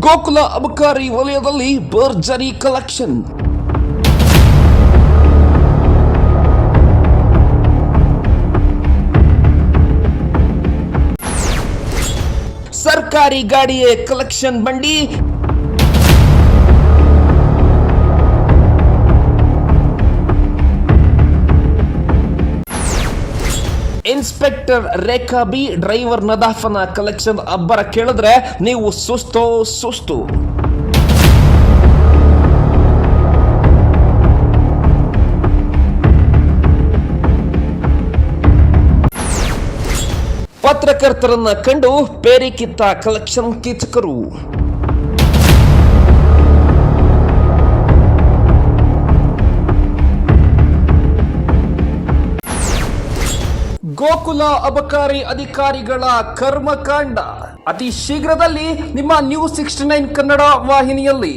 ಗೋಕುಲ ಅಬಕಾರಿ ವಲಯದಲ್ಲಿ ಬರ್ಜರಿ ಕಲೆಕ್ಷನ್. ಸರ್ಕಾರಿ ಗಾಡಿಯ ಕಲೆಕ್ಷನ್ ಬಂಡಿ. ಇನ್ಸ್ಪೆಕ್ಟರ್ ರೇಖಾ ಬಿ ಡ್ರೈವರ್ ನದಾಫನ ಕಲೆಕ್ಷನ್ ಅಬ್ಬರ ಕೇಳಿದ್ರೆ ನೀವು ಸುಸ್ತೋ, ಸುಸ್ತು. ಪತ್ರಕರ್ತರನ್ನ ಕಂಡು ಪೇರಿ ಕಿತ್ತ ಕಲೆಕ್ಷನ್ ಕೀಚಕರು ಗೋಕುಲ ಅಬಕಾರಿ ಅಧಿಕಾರಿಗಳ ಕರ್ಮಕಾಂಡ. ಅತಿ ಶೀಘ್ರದಲ್ಲಿ ನಿಮ್ಮ ನ್ಯೂಸ್ ಸಿಕ್ಸ್ಟಿ ನೈನ್ ಕನ್ನಡ ವಾಹಿನಿಯಲ್ಲಿ.